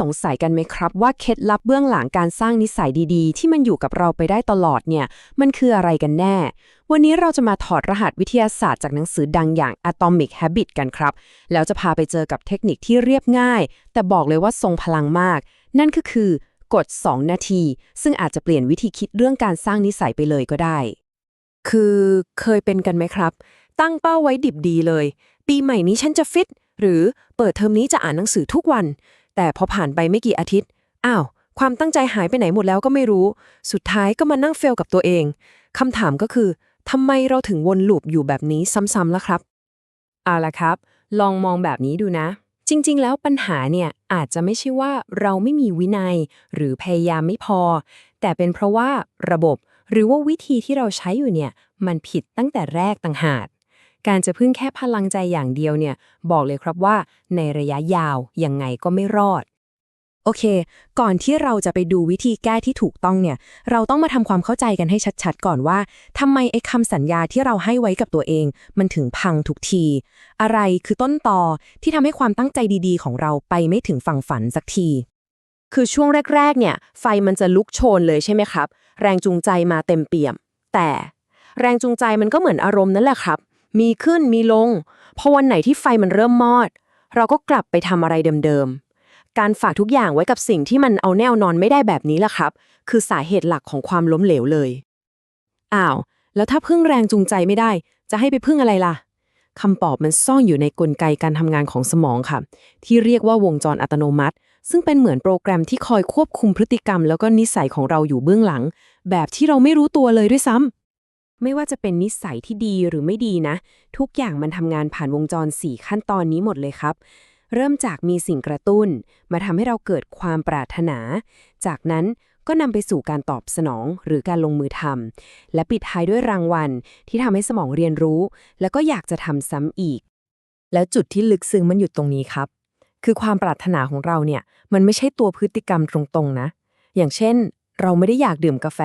สงสัยกันไหมครับ ว่าเคล็ดลับเบื้องหลังการสร้างนิสัยดีๆ ที่มันอยู่กับเราไปได้ตลอดเนี่ย มันคืออะไรกันแน่ วันนี้เราจะมาถอดรหัสวิทยาศาสตร์จากหนังสือดังอย่าง Atomic Habit กันครับ แล้วจะพาไปเจอกับเทคนิคที่เรียบง่าย แต่บอกเลยว่าทรงพลังมาก นั่นก็คือกฎ2นาที ซึ่งอาจจะเปลี่ยนวิธีคิดเรื่องการสร้างนิสัยไปเลยก็ได้ คือเคยเป็นกันไหมครับ ตั้งเป้าไว้ดิบดีเลย ปีใหม่นี้ฉันจะฟิตหรือเปิดเทอมนี้จะอ่านหนังสือทุกวัน แต่พอผ่านไปไม่กี่อาทิตย์ อ้าว ความตั้งใจหายไปไหนหมดแล้วก็ไม่รู้ สุดท้ายก็มานั่งเฟลกับตัวเอง คำถามก็คือทำไมเราถึงวนลูปอยู่แบบนี้ซ้ำๆล่ะครับ เอาละครับ ลองมองแบบนี้ดูนะ จริง ๆ แล้วปัญหาเนี่ยอาจจะไม่ใช่ว่าเราไม่มีวินัย หรือพยายามไม่พอ แต่เป็นเพราะว่าระบบหรือว่าวิธีที่เราใช้อยู่เนี่ย มันผิดตั้งแต่แรกต่างหาก การจะพึ่งแค่พลังใจอย่างเดียวเนี่ย บอกเลยครับว่าในระยะยาวยังไงก็ไม่รอด โอเค ก่อนที่เราจะไปดูวิธีแก้ที่ถูกต้องเนี่ย เราต้องมาทำความเข้าใจกันให้ชัดๆ ก่อนว่าทำไมไอ้คำสัญญาที่เราให้ไว้กับตัวเอง มันถึงพังทุกที อะไรคือต้นตอที่ทำให้ความตั้งใจดีๆ ของเราไปไม่ถึงฝั่งฝันสักทีคือช่วงแรก ๆ เนี่ย ไฟมันจะลุกโชนเลยใช่ไหมครับ แรงจูงใจมาเต็มเปี่ยม แต่แรงจูงใจมันก็เหมือนอารมณ์นั่นแหละครับ มีขึ้นมีลง พอวันไหนที่ไฟมันเริ่มมอด เราก็กลับไปทำอะไรเดิมๆ การฝากทุกอย่างไว้กับสิ่งที่มันเอาแน่วนอนไม่ได้แบบนี้แหละครับ คือสาเหตุหลักของความล้มเหลวเลย อ้าว แล้วถ้าพึ่งแรงจูงใจไม่ได้ จะให้ไปพึ่งอะไรล่ะคำตอบมันซ่อนอยู่ในกลไกการทำงานของสมองค่ะ ที่เรียกว่าวงจรอัตโนมัติ ซึ่งเป็นเหมือนโปรแกรมที่คอยควบคุมพฤติกรรม แล้วก็นิสัยของเราอยู่เบื้องหลัง แบบที่เราไม่รู้ตัวเลยด้วยซ้ำ ไม่ว่าจะเป็นนิสัยที่ดีหรือไม่ดีนะ ทุกอย่างมันทำงานผ่านวงจร 4 ขั้นตอนนี้หมดเลยครับ เริ่มจากมีสิ่งกระตุ้น มาทำให้เราเกิดความปรารถนา จากนั้นก็นำไปสู่การตอบสนองหรือการลงมือทำและปิดท้ายด้วยรางวัล ที่ทำให้สมองเรียนรู้ แล้วก็อยากจะทำซ้ำอีก แล้วจุดที่ลึกซึ้งมันอยู่ตรงนี้ครับ คือความปรารถนาของเราเนี่ย มันไม่ใช่ตัวพฤติกรรมตรงๆนะ อย่างเช่น เราไม่ได้อยากดื่มกาแฟ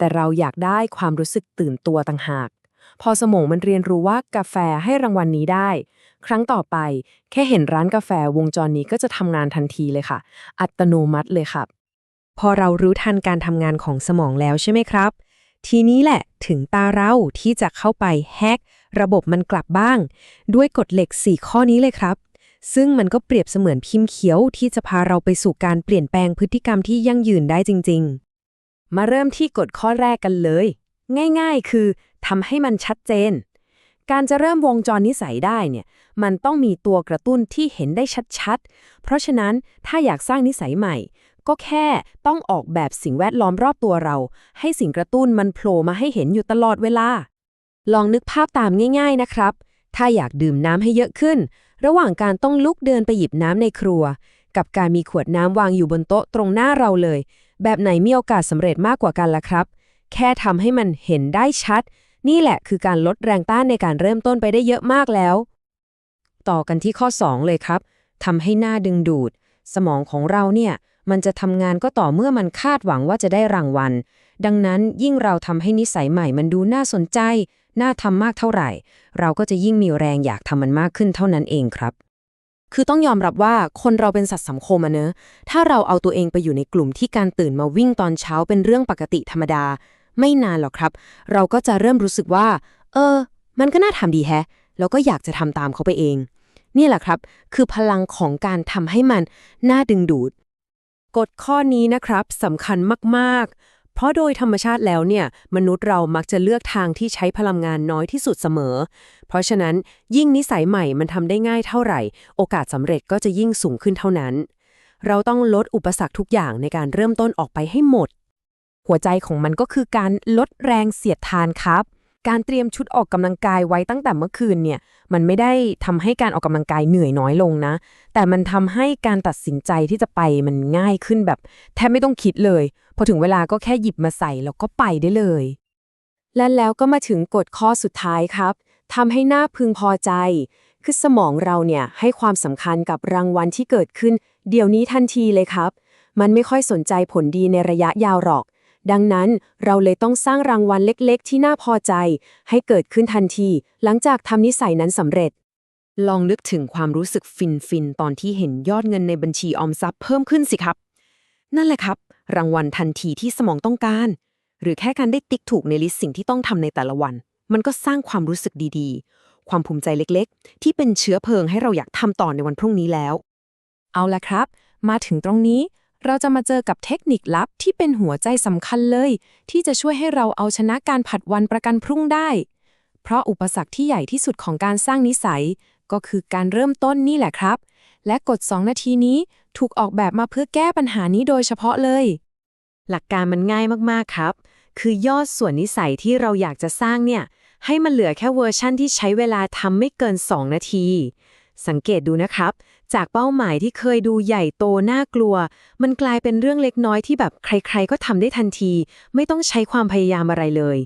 แต่เราอยากได้ความรู้สึกตื่นตัวต่างหาก พอสมองมันเรียนรู้ว่ากาแฟให้รางวัลนี้ได้ ครั้งต่อไป แค่เห็นร้านกาแฟวงจรนี้ก็จะทำงานทันทีเลยค่ะ อัตโนมัติเลยครับ พอเรารู้ทันการทำงานของสมองแล้วใช่ไหมครับ ทีนี้แหละถึงตาเราที่จะเข้าไปแฮกระบบมันกลับบ้าง ด้วยกฎเหล็ก 4 ข้อนี้เลยครับซึ่งมันก็เปรียบเสมือนพิมพ์เขียวที่จะพาเราไปสู่การเปลี่ยนแปลงพฤติกรรมที่ยั่งยืนได้จริงๆ มาเริ่มที่กฎข้อแรกกันเลย ง่ายๆ คือทำให้มันชัดเจน การจะเริ่มวงจรนิสัยได้เนี่ย มันต้องมีตัวกระตุ้นที่เห็นได้ชัดๆ เพราะฉะนั้นถ้าอยากสร้างนิสัยใหม่ ก็แค่ต้องออกแบบสิ่งแวดล้อมรอบตัวเรา ให้สิ่งกระตุ้นมันโผล่มาให้เห็นอยู่ตลอดเวลา ลองนึกภาพตามง่าย ๆนะครับ ถ้าอยากดื่มน้ำให้เยอะขึ้น ระหว่างการต้องลุกเดินไปหยิบน้ำในครัว กับการมีขวดน้ำวางอยู่บนโต๊ะตรงหน้าเราเลย แบบไหนมีโอกาสสำเร็จมากกว่ากันล่ะครับ แค่ทำให้มันเห็นได้ชัด นี่แหละคือการลดแรงต้านในการเริ่มต้นไปได้เยอะมากแล้ว ต่อกันที่ข้อ 2 เลยครับทำให้หน้าดึงดูด สมองของเราเนี่ย มันจะทำงานก็ต่อเมื่อมันคาดหวังว่าจะได้รางวัล ดังนั้นยิ่งเราทำให้นิสัยใหม่มันดูน่าสนใจ น่าทำมากเท่าไหร่ เราก็จะยิ่งมีแรงอยากทำมันมากขึ้นเท่านั้นเองครับ คือต้องยอมรับว่าคนเราเป็นสัตว์สังคมอะเนอะ ถ้าเราเอาตัวเองไปอยู่ในกลุ่มที่การตื่นมาวิ่งตอนเช้าเป็นเรื่องปกติธรรมดา ไม่นานหรอกครับ เราก็จะเริ่มรู้สึกว่า เออ มันก็น่าทำดีแฮะ แล้วก็อยากจะทำตามเขาไปเอง นี่แหละครับ คือพลังของการทำให้มันน่าดึงดูด กฎข้อนี้นะครับสำคัญมาก เพราะโดยธรรมชาติแล้วเนี่ย มนุษย์เรามักจะเลือกทางที่ใช้พลังงานน้อยที่สุดเสมอ เพราะฉะนั้นยิ่งนิสัยใหม่มันทำได้ง่ายเท่าไหร่ โอกาสสำเร็จก็จะยิ่งสูงขึ้นเท่านั้น เราต้องลดอุปสรรคทุกอย่างในการเริ่มต้นออกไปให้หมด หัวใจของมันก็คือการลดแรงเสียดทานครับ การเตรียมชุดออกกำลังกายไว้ตั้งแต่เมื่อคืนเนี่ย มันไม่ได้ทำให้การออกกำลังกายเหนื่อยน้อยลงนะ แต่มันทำให้การตัดสินใจที่จะไปมันง่ายขึ้นแบบ แทบไม่ต้องคิดเลย พอถึงเวลาก็แค่หยิบมาใส่แล้วก็ไปได้เลย และแล้วก็มาถึงกฎข้อสุดท้ายครับทำให้หน้าพึงพอใจ คือสมองเราเนี่ยให้ความสำคัญกับรางวัลที่เกิดขึ้น เดี๋ยวนี้ทันทีเลยครับ มันไม่ค่อยสนใจผลดีในระยะยาวหรอก ดังนั้นเราเลยต้องสร้างรางวัลเล็กๆ ที่น่าพอใจ ให้เกิดขึ้นทันที หลังจากทำนิสัยนั้นสำเร็จ ลองนึกถึงความรู้สึกฟินฟินๆตอนที่เห็นยอดเงินในบัญชีออมทรัพย์เพิ่มขึ้นสิครับ นั่นแหละครับ รางวัลทันทีที่สมองต้องการ หรือแค่การได้ติ๊กถูกในลิสต์สิ่งที่ต้องทำในแต่ละวัน มันก็สร้างความรู้สึกดีๆ ความภูมิใจเล็กๆ ที่เป็นเชื้อเพลิงให้เราอยากทำต่อในวันพรุ่งนี้แล้ว เอาละครับ มาถึงตรงนี้ เราจะมาเจอกับเทคนิคลับที่เป็นหัวใจสำคัญเลย ที่จะช่วยให้เราเอาชนะการผัดวันประกันพรุ่งได้ เพราะอุปสรรคที่ใหญ่ที่สุดของการสร้างนิสัย ก็คือการเริ่มต้นนี่แหละครับ และกฎ 2 นาทีนี้ถูกออกแบบมาเพื่อแก้ปัญหานี้โดยเฉพาะเลย หลักการมันง่ายมากๆครับ คือยอดส่วนนิสัยที่เราอยากจะสร้างเนี่ย ให้มันเหลือแค่เวอร์ชั่นที่ใช้เวลาทำไม่เกิน 2 นาที สังเกตดูนะครับ จากเป้าหมายที่เคยดูใหญ่โตน่ากลัว มันกลายเป็นเรื่องเล็กน้อยที่แบบใครๆ ก็ทำได้ทันที ไม่ต้องใช้ความพยายามอะไรเลย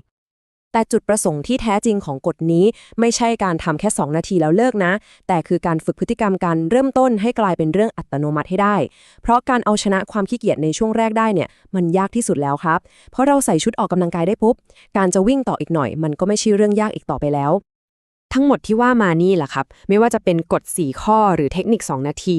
แต่จุดประสงค์ที่แท้จริงของกฎนี้ไม่ใช่การทำแค่ 2 นาทีแล้วเลิกนะ แต่คือการฝึกพฤติกรรมการเริ่มต้นให้กลายเป็นเรื่องอัตโนมัติให้ได้ เพราะการเอาชนะความขี้เกียจในช่วงแรกได้เนี่ย มันยากที่สุดแล้วครับ เพราะเราใส่ชุดออกกำลังกายได้ปุ๊บการจะวิ่งต่ออีกหน่อย มันก็ไม่ใช่เรื่องยากอีกต่อไปแล้ว ทั้งหมดที่ว่ามานี่แหละครับ ไม่ว่าจะเป็นกฎ 4 ข้อหรือเทคนิค 2 นาที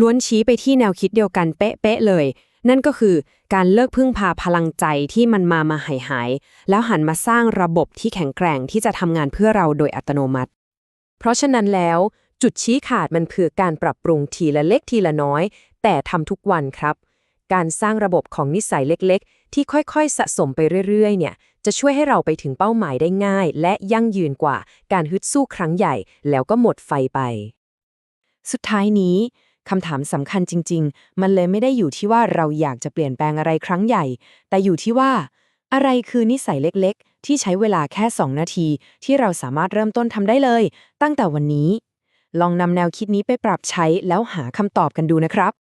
ล้วนชี้ไปที่แนวคิดเดียวกันเป๊ะๆเลย นั่นก็คือการเลิกพึ่งพาพลังใจที่มันมามาหายหายๆแล้วหันมาสร้างระบบที่แข็งแกร่งที่จะทำงานเพื่อเราโดยอัตโนมัติ เพราะฉะนั้นแล้วจุดชี้ขาดมันคือการปรับปรุงทีละเล็กทีละน้อย แต่ทำทุกวันครับ การสร้างระบบของนิสัยเล็กๆ ที่ค่อยๆ สะสมไปเรื่อยๆ เนี่ย จะช่วยให้เราไปถึงเป้าหมายได้ง่าย และยั่งยืนกว่าการฮึดสู้ครั้งใหญ่ แล้วก็หมดไฟไป สุดท้ายนี้คำถามสำคัญจริง ๆ มันเลยไม่ได้อยู่ที่ว่าเราอยากจะเปลี่ยนแปลงอะไรครั้งใหญ่ แต่อยู่ที่ว่า อะไรคือนิสัยเล็กๆ ที่ใช้เวลาแค่ 2 นาที ที่เราสามารถเริ่มต้นทำได้เลย ตั้งแต่วันนี้ ลองนำแนวคิดนี้ไปปรับใช้แล้วหาคำตอบกันดูนะครับ